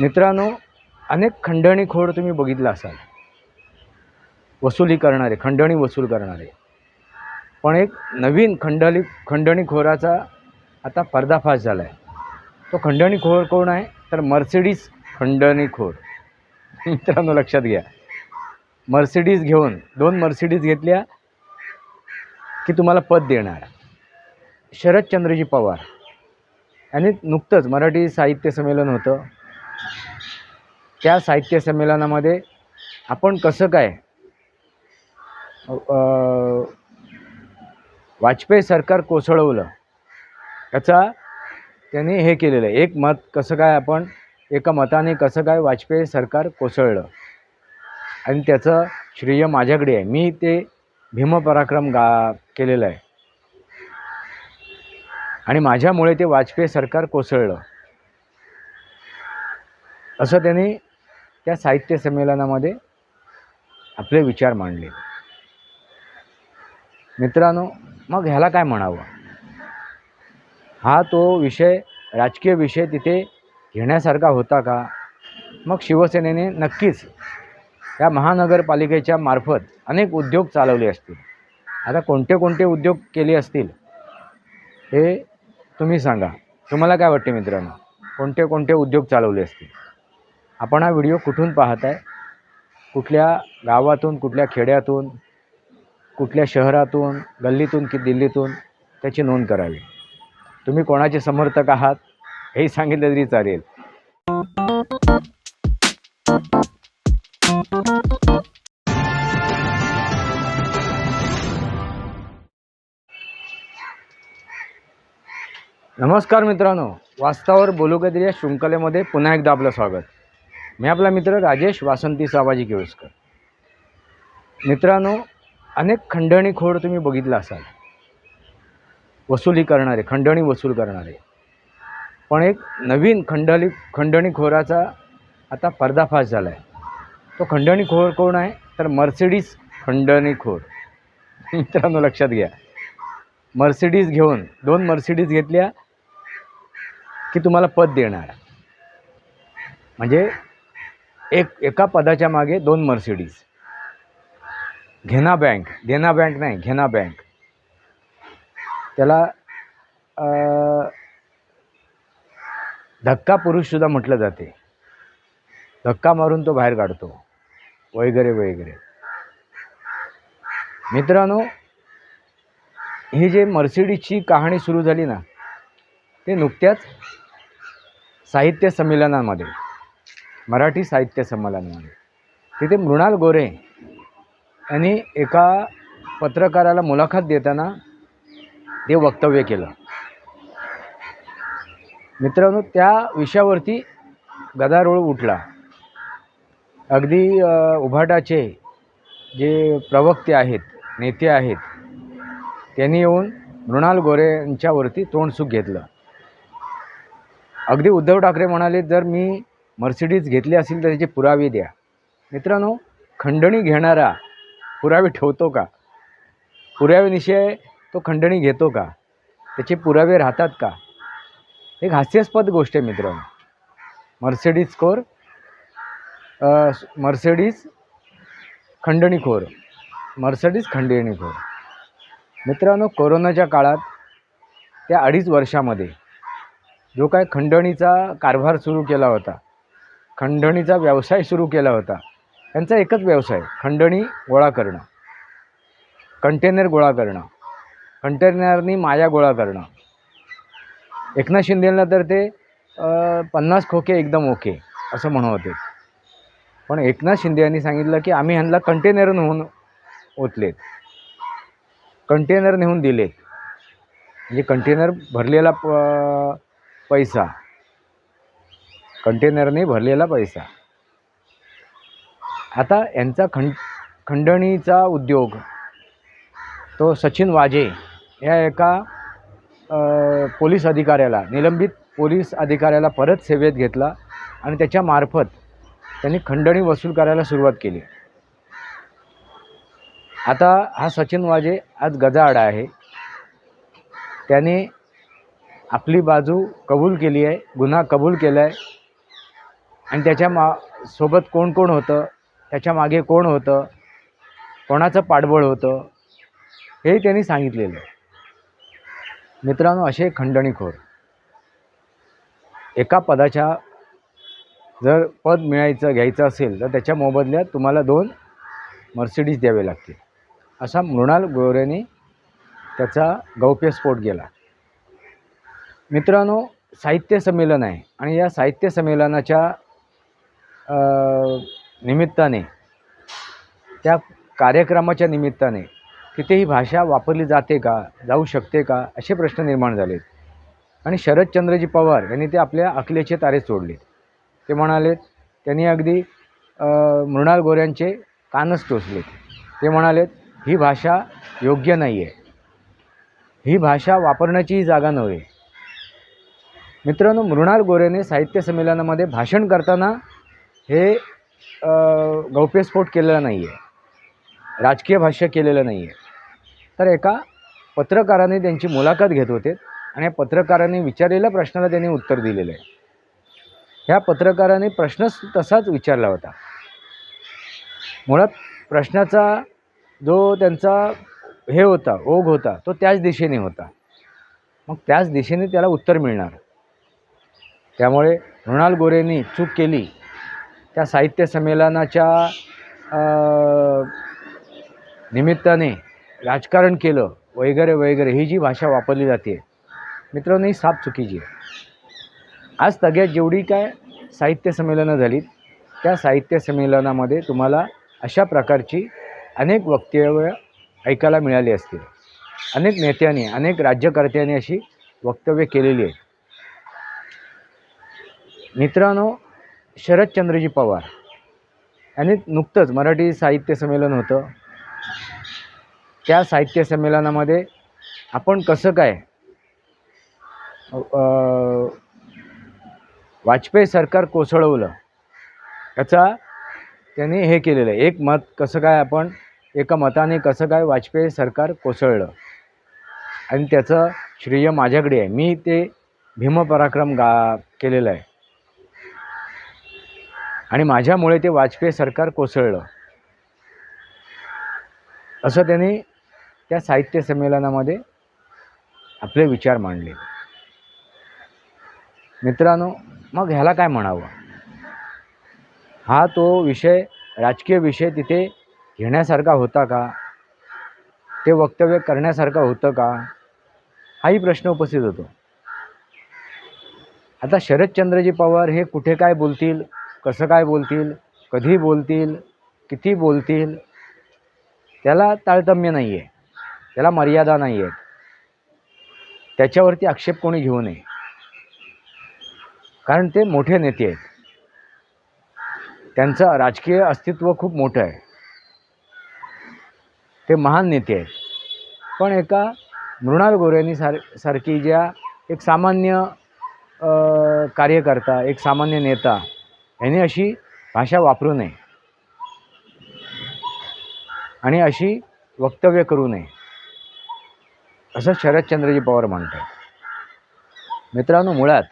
मित्रांनो अनेक खंडणीखोर तुम्ही बघितला असाल. वसुली करणारे खंडणी वसूल करणारे. पण एक नवीन खंडणी खंडणीखोराचा आता पर्दाफाश झाला आहे तो खंडणीखोर कोण आहे? तर मर्सिडीज खंडणीखोर मित्रांनो लक्षात घ्या. मर्सिडीज घेऊन दोन मर्सिडीज घेतल्या की तुम्हाला पद देणार. शरदचंद्रजी पवार. यांनी नुकतंच मराठी साहित्य संमेलन होतं. त्या साहित्य संमेलनामध्ये आपण कसं काय वाजपेयी सरकार कोसळवलं याचा त्यांनी हे केलेलं आहे. एक मत कसं काय आपण एका मताने कसं काय वाजपेयी सरकार कोसळलं. आणि त्याचं श्रेय माझ्याकडे आहे. मी ते भीमपराक्रम गा केलेलं आहे. आणि माझ्यामुळे ते वाजपेयी सरकार कोसळलं. असं त्यांनी त्या साहित्य संमेलनामध्ये आपले विचार मांडले. मित्रांनो मग ह्याला काय म्हणावं? हा तो विषय राजकीय विषय तिथे घेण्यासारखा होता का? मग शिवसेनेने नक्कीच या महानगरपालिकेच्या मार्फत अनेक उद्योग चालवले असतील. आता कोणते कोणते उद्योग केले असतील? हे तुम्ही सांगा. तुम्हाला काय वाटते मित्रांनो? कोणते कोणते उद्योग चालवले असतील? आपण हा व्हिडिओ कुठून पाहत आहे? कुठल्या गावातून कुठल्या खेड्यातून कुठल्या शहरातून गल्लीतून की दिल्लीतून त्याची नोंद करावी. तुम्ही कोणाचे समर्थक आहात? हे सांगितलं तरी चालेल. नमस्कार मित्रांनो. वास्तवावर बोलू कधी या शृंखलेमध्ये पुन्हा एकदा आपलं स्वागत. मी आपला मित्र राजेश वासंती साबाजी केळुसकर. मित्रांनो अनेक खंडणीखोर तुम्ही बघितला असाल. वसुली करणारे खंडणी वसूल करणारे. पण एक नवीन खंडणी खंडणीखोराचा आता पर्दाफाश झाला आहे तो खंडणीखोर कोण आहे? तर मर्सिडीज खंडणीखोर मित्रांनो लक्षात घ्या. मर्सिडीज घेऊन दोन मर्सिडीज घेतल्या की तुम्हाला पद देणार. म्हणजे एक एका पदाच्या मागे दोन मर्सिडीज घेना बँक घेना बँक नाही घेना बँक त्याला धक्का पुरुषसुद्धा म्हटलं जाते. धक्का मारून तो बाहेर काढतो. वगैरे वगैरे. मित्रांनो ही जे मर्सिडीजची कहाणी सुरू झाली ना ते नुकत्याच साहित्य संमेलनामध्ये मराठी साहित्य संमेलनामध्ये. तिथे मृणाल गोरे यांनी एका पत्रकाराला मुलाखत देताना ते वक्तव्य केलं. मित्रांनो त्या विषयावरती गदारोळ उठला. अगदी उभाटाचे जे प्रवक्ते आहेत नेते आहेत त्यांनी येऊन मृणाल गोरे यांच्यावरती तोंडसुख घेतलं. अगदी उद्धव ठाकरे म्हणाले जर मी मर्सिडीज घेतली असेल तर त्याचे पुरावे द्या. मित्रांनो खंडणी घेणारा पुरावे ठेवतो का? पुराव्यानिशिवाय तो खंडणी घेतो का? त्याचे पुरावे राहतात का? एक हास्यास्पद गोष्ट आहे मित्रांनो. मर्सिडीज स्कोर मर्सिडीज खंडणीखोर मर्सिडीज खंडणीखोर मित्रांनो कोरोनाच्या काळात त्या अडीच वर्षामध्ये जो काय खंडणीचा कारभार सुरू केला होता खंडणीचा व्यवसाय सुरू केला होता. त्यांचा एकच व्यवसाय खंडणी गोळा करणं. कंटेनर गोळा करणं. कंटेनरनी माया गोळा करणं. एकनाथ शिंदेला तर ते पन्नास खोके एकदम ओके असं म्हणत होते. पण एकनाथ शिंदे यांनी सांगितलं की आम्ही ह्यांना कंटेनर नेऊन ओतलेत. कंटेनर नेऊन दिलेत. म्हणजे कंटेनर भरलेला प पैसा. कंटेनरने भरलेला पैसा. आता यांचा खंड खंडणीचा उद्योग तो सचिन वाजे या एका पोलीस अधिकाऱ्याला निलंबित पोलीस अधिकाऱ्याला परत सेवेत घेतला आणि त्याच्यामार्फत त्यांनी खंडणी वसूल करायला सुरुवात केली. आता हा सचिन वाजे आज गजाआड आहे. त्याने आपली बाजू कबूल केली आहे गुन्हा कबूल केला आहे आणि त्याच्या मा सोबत कोण कोण होतं? त्याच्यामागे कोण होतं? कोणाचं पाठबळ होतं? हे त्यांनी सांगितलेलं आहे. मित्रांनो असे खंडणीखोर. एका पदाच्या जर पद मिळायचं घ्यायचं असेल तर त्याच्या मोबदल्यात तुम्हाला दोन मर्सिडीज द्यावे लागतील. असा मृणाल गोरेने त्याचा गौप्यस्फोट केला. मित्रांनो साहित्य संमेलन आहे आणि या साहित्य संमेलनाच्या निमित्ताने त्या कार्यक्रमाच्या निमित्ताने तिथे ही भाषा वापरली जाते का जाऊ शकते का असे प्रश्न निर्माण झालेत आणि शरदचंद्रजी पवार यांनी ते आपल्या अकलेचे तारे सोडले. ते म्हणालेत त्यांनी अगदी मृणाल गोऱ्यांचे कानच टोचले. ते म्हणालेत ही भाषा योग्य नाही आहे ही भाषा वापरण्याचीही जागा नव्हे. मित्रांनो मृणाल गोरेने साहित्य संमेलनामध्ये भाषण करताना हे गौप्यस्फोट केलेला नाही आहे राजकीय भाष्य केलेलं नाही आहे तर एका पत्रकाराने त्यांची मुलाखत घेत होते आणि या पत्रकाराने विचारलेल्या प्रश्नाला त्यांनी उत्तर दिलेलं आहे. ह्या पत्रकाराने प्रश्नच तसाच विचारला होता. मुळात प्रश्नाचा जो त्यांचा हे होता ओघ होता तो त्याच दिशेने होता. मग त्याच दिशेने त्याला उत्तर मिळणार. त्यामुळे मृणाल गोरेंनी चूक केली. त्या साहित्य संमेलनाच्या निमित्ताने राजकारण केलं वगैरे वगैरे ही जी भाषा वापरली जाते. मित्रांनो ही साप चुकीची आहे. आज सगळ्यात जेवढी काय साहित्य संमेलनं झालीत त्या साहित्य संमेलनामध्ये तुम्हाला अशा प्रकारची अनेक वक्तव्य ऐकायला मिळाली असतील. अनेक नेत्यांनी अनेक राज्यकर्त्यांनी अशी वक्तव्य केलेली आहेत. मित्रांनो शरदचंद्रजी पवार. यांनी नुकतंच मराठी साहित्य संमेलन होतं. त्या साहित्य संमेलनामध्ये आपण कसं काय वाजपेयी सरकार कोसळवलं याचा त्यांनी हे केलेलं आहे. एक मत कसं काय आपण एका मताने कसं काय वाजपेयी सरकार कोसळलं. आणि त्याचं श्रेय माझ्याकडे आहे. मी ते भीमपराक्रम गा केलेलं आहे. आणि माझ्यामुळे ते वाजपेयी सरकार कोसळलं. असं त्यांनी त्या साहित्य संमेलनामध्ये आपले विचार मांडले. मित्रांनो मग ह्याला काय म्हणावं? हा तो विषय राजकीय विषय तिथे घेण्यासारखा होता का? ते वक्तव्य करण्यासारखं होतं का? हाही प्रश्न उपस्थित होतो. आता शरदचंद्रजी पवार हे कुठे काय बोलतील? कसं काय बोलतील कधी बोलतील किती बोलतील त्याला तारतम्य नाही आहे त्याला मर्यादा नाही आहेत त्याच्यावरती आक्षेप कोणी घेऊ नये. कारण ते मोठे नेते आहेत. त्यांचं राजकीय अस्तित्व खूप मोठं आहे. ते महान नेते आहेत. पण एका मृणाल गोऱ्यांनी सार सारखी ज्या एक सामान्य कार्यकर्ता एक सामान्य नेता यांनी अशी भाषा वापरू नये. आणि अशी वक्तव्य करू नये. असं शरदचंद्रजी पवार म्हणतात. मित्रांनो मुळात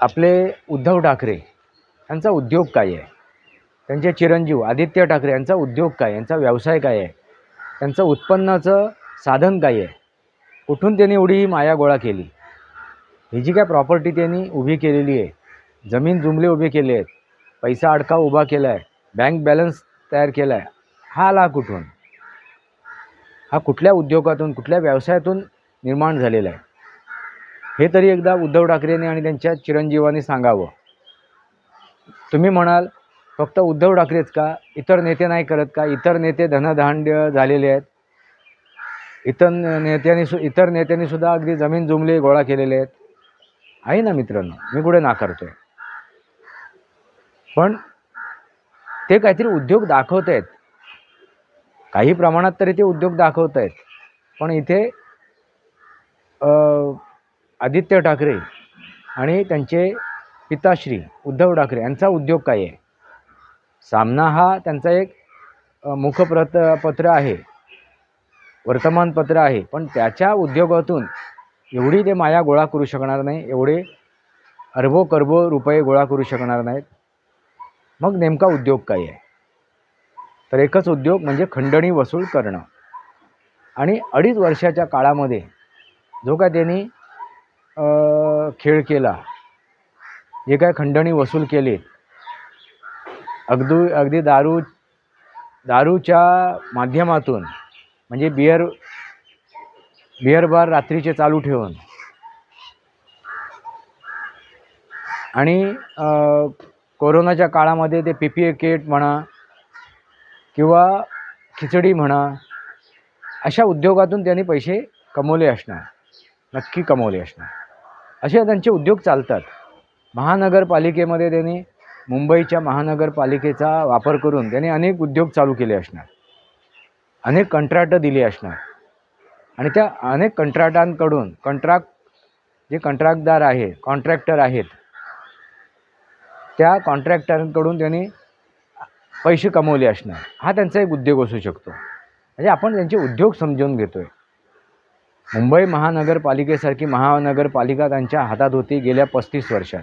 आपले उद्धव ठाकरे यांचा उद्योग काय आहे? त्यांचे चिरंजीव आदित्य ठाकरे यांचा उद्योग काय यांचा व्यवसाय काय आहे? त्यांचं उत्पन्नाचं साधन काय आहे? कुठून त्यांनी एवढी ही माया गोळा केली? ही जी काय प्रॉपर्टी त्यांनी उभी केलेली आहे जमीन जुमले उभे केले आहेत. पैसा अडका उभा केला आहे बँक बॅलन्स तयार केला आहे हा आला कुठून? हा कुठल्या उद्योगातून कुठल्या व्यवसायातून निर्माण झालेला आहे? हे तरी एकदा उद्धव ठाकरेंनी आणि त्यांच्या चिरंजीवांनी सांगावं. तुम्ही म्हणाल फक्त उद्धव ठाकरेच का? इतर नेते नाही करत का? इतर नेते धनधान्य झालेले आहेत. इतर नेत्यांनी सु इतर नेत्यांनी सुद्धा अगदी जमीन जुमले गोळा केलेले आहेत. आहे ना मित्रांनो मी कुठे आहे पण ते काहीतरी उद्योग दाखवत आहेत काही प्रमाणात तरी ते उद्योग दाखवत आहेत पण इथे आदित्य ठाकरे आणि त्यांचे पिताश्री उद्धव ठाकरे यांचा उद्योग काय आहे? सामना हा त्यांचा एक मुखप्रत पत्र आहे. वर्तमानपत्र आहे. पण त्याच्या उद्योगातून एवढी ते माया गोळा करू शकणार नाही एवढे अरबो करबो रुपये गोळा करू शकणार नाहीत. मग नेमका उद्योग काय आहे? तर एकच उद्योग म्हणजे खंडणी वसूल करणं. आणि अडीच वर्षाच्या काळामध्ये जो काय त्यांनी खेळ केला जे काय खंडणी वसूल केली अगदी अगदी दारू दारूच्या माध्यमातून म्हणजे बियर बिअर बार रात्रीचे चालू ठेवून. आणि कोरोनाच्या काळामध्ये ते पी पी ए किट म्हणा किंवा खिचडी म्हणा अशा उद्योगातून त्यांनी पैसे कमवले असणार नक्की कमवले असणार. असे त्यांचे उद्योग चालतात. महानगरपालिकेमध्ये त्यांनी मुंबईच्या महानगरपालिकेचा वापर करून त्यांनी अनेक उद्योग चालू केले असणार. अनेक कंत्राटं दिली असणार. आणि त्या अनेक कंत्राटांकडून कंत्राट जे कंत्राटदार आहे कॉन्ट्रॅक्टर आहेत त्या कॉन्ट्रॅक्टरांकडून त्यांनी पैसे कमवले असणार. हा त्यांचा एक उद्योग असू शकतो. म्हणजे आपण त्यांचे उद्योग समजून घेतो आहे मुंबई महानगरपालिकेसारखी महानगरपालिका त्यांच्या हातात होती गेल्या पस्तीस वर्षात.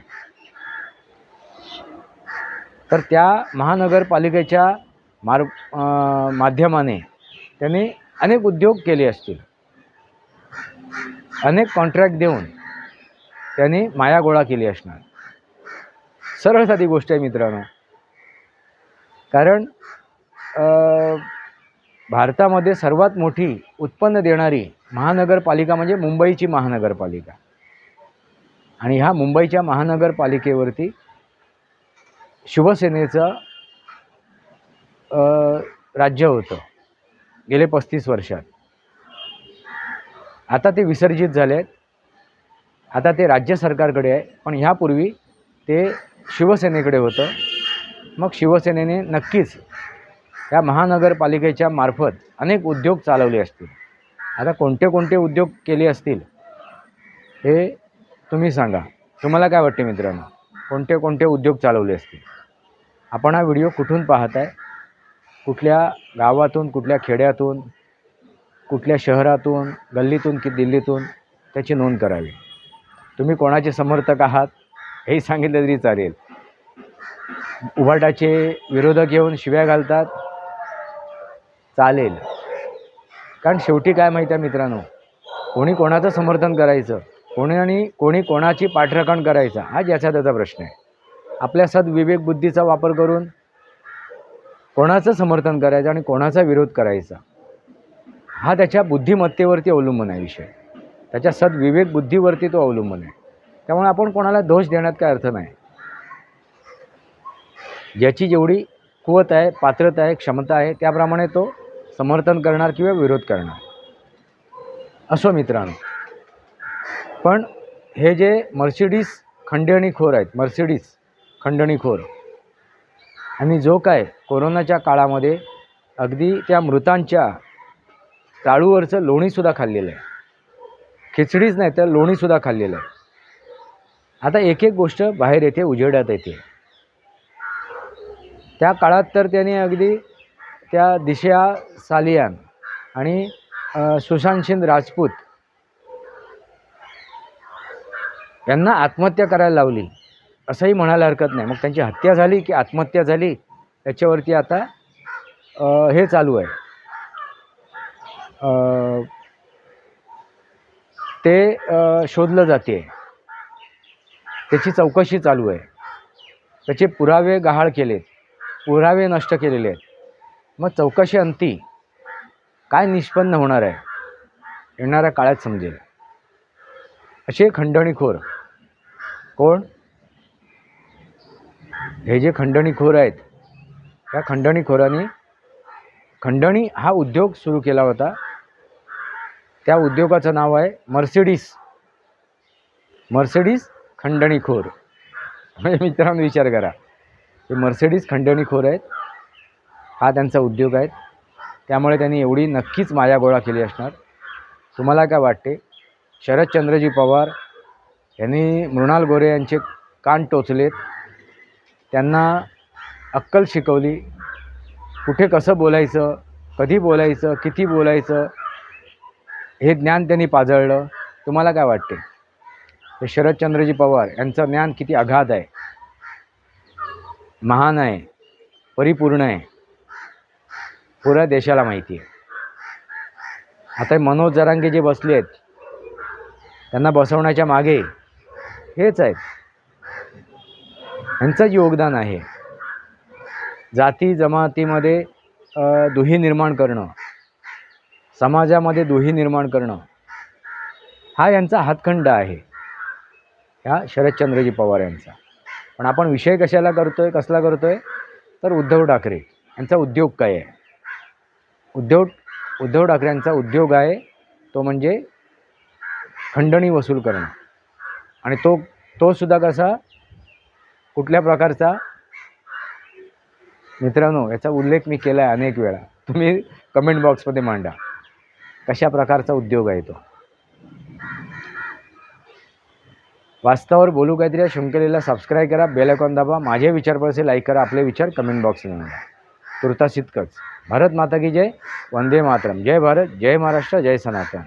तर त्या महानगरपालिकेच्या मार माध्यमाने त्यांनी अनेक उद्योग केले असतील. अनेक कॉन्ट्रॅक्ट देऊन त्यांनी माया गोळा केली असणार. सरळ साधी गोष्ट आहे मित्रांनो. कारण भारतामध्ये सर्वात मोठी उत्पन्न देणारी महानगरपालिका म्हणजे मुंबईची महानगरपालिका. आणि ह्या मुंबईच्या महानगरपालिकेवरती शिवसेनेचं राज्य होतं गेले पस्तीस वर्षात. आता ते विसर्जित झाले आहेत आता ते राज्य सरकारकडे आहे. पण ह्यापूर्वी ते शिवसेनेकडे होतं. मग शिवसेनेने नक्कीच या महानगरपालिकेच्या मार्फत अनेक उद्योग चालवले असतील. आता कोणते कोणते उद्योग केले असतील हे तुम्ही सांगा. तुम्हाला काय वाटते मित्रांनो? कोणते कोणते उद्योग चालवले असतील? आपण हा व्हिडिओ कुठून पाहत आहे? कुठल्या गावातून कुठल्या खेड्यातून कुठल्या शहरातून गल्लीतून की दिल्लीतून? त्याची नोंद करावी. तुम्ही कोणाचे समर्थक आहात? हे सांगितलं तरी चालेल. उभाटाचे विरोधक येऊन शिव्या घालतात. चालेल. कारण शेवटी काय माहीत आहे मित्रांनो? कोणी कोणाचं समर्थन करायचं? कोणी आणि कोणी कोणाची पाठराखण करायचं? हा ज्याचा त्याचा प्रश्न आहे. आपल्या सद्विवेक बुद्धीचा वापर करून कोणाचं समर्थन करायचं आणि कोणाचा विरोध करायचा? हा त्याच्या बुद्धिमत्तेवरती अवलंबून आहे विषय. त्याच्या सद्विवेक बुद्धीवरती तो अवलंबून आहे. त्यामुळे आपण कोणाला दोष देण्यात काय अर्थ नाही. ज्याची जेवढी कुवत आहे पात्रता आहे क्षमता आहे त्याप्रमाणे तो समर्थन करणार किंवा विरोध करणार. असो मित्रांनो. पण हे जे मर्सिडीज खंडणीखोर आहेत मर्सिडीज खंडणीखोर आणि जो काय कोरोनाच्या काळामध्ये अगदी त्या मृतांच्या टाळूवरचं लोणीसुद्धा खाल्लेलं आहे. खिचडीच नाही तर लोणीसुद्धा खाल्लेलं आहे. आता एक एक गोष्ट बाहेर येते उजेडात येते. त्या काळात तर त्याने अगदी त्या दिशा सालियान आणि अ, सुशांत सिंग राजपूत यांना आत्महत्या करायला लावली. असंही म्हणायला हरकत नाही. मग त्यांची हत्या झाली की आत्महत्या झाली याच्यावरती आता हे चालू आहे. ते शोधलं जाते. त्याची चौकशी चालू आहे. त्याचे पुरावे गहाळ केलेत पुरावे नष्ट केलेले आहेत. मग चौकशी अंती काय निष्पन्न होणार आहे? येणाऱ्या काळात समजेल. असे खंडणीखोर कोण? हे जे खंडणीखोर आहेत त्या खंडणीखोरांनी खंडणी हा उद्योग सुरू केला होता. त्या उद्योगाचं नाव आहे मर्सिडीज. मर्सिडीज खंडणीखोर. म्हणजे मित्रांनो विचार करा. हे मर्सिडीज खंडणीखोर आहेत. हा त्यांचा उद्योग आहे. त्यामुळे त्यांनी एवढी नक्कीच माया गोळा केली असणार. तुम्हाला काय वाटते? शरदचंद्रजी पवार यांनी मृणाल गोरे यांचे कान टोचलेत. त्यांना अक्कल शिकवली. कुठे कसं बोलायचं? कधी बोलायचं? किती बोलायचं? हे ज्ञान त्यांनी पाजळलं. तुम्हाला काय वाटते? हे शरदचंद्रजी पवार यांचं ज्ञान किती अगाध आहे. महान आहे. परिपूर्ण आहे. पुऱ्या देशाला माहिती आहे. आता मनोज जरांगे जे बसले आहेत त्यांना बसवण्याच्या मागे हेच आहेत. यांचंच योगदान आहे. जाती जमातीमध्ये दुही निर्माण करणं समाजामध्ये दुही निर्माण करणं हा यांचा हातखंड आहे. ह्या शरदचंद्रजी पवार यांचा. पण आपण विषय कशाला करतोय कसला करतोय? तर उद्धव ठाकरे यांचा उद्योग काय आहे? उद्धव उद्धव ठाकरेंचा उद्योग आहे तो म्हणजे खंडणी वसूल करणं. आणि तो तो सुद्धा कसा? कुठल्या प्रकारचा? मित्रांनो याचा उल्लेख मी केला आहे अनेक वेळा. तुम्ही कमेंट बॉक्समध्ये मांडा. कशा प्रकारचा उद्योग आहे तो? वास्तवावर बोलू काहीतरी या शृंखलेला सबस्क्राईब करा बेल आयकॉन दाबा माझे विचार पळसे लाईक करा आपले विचार कमेंट बॉक्समध्ये मांडा तुर्तास इतकंच. भारत माता की जय वंदे मातरम. जय भारत जय महाराष्ट्र जय सनातन.